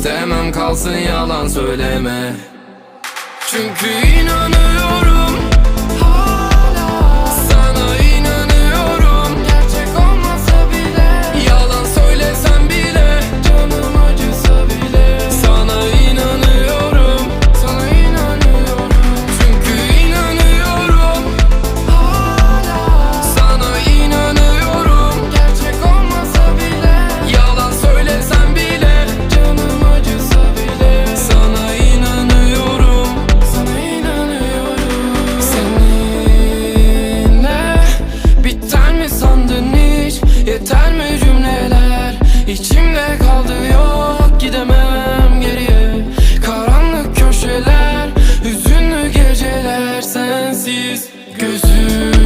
İstemem kalsın yalan söyleme. Çünkü inanıyorum Gözüm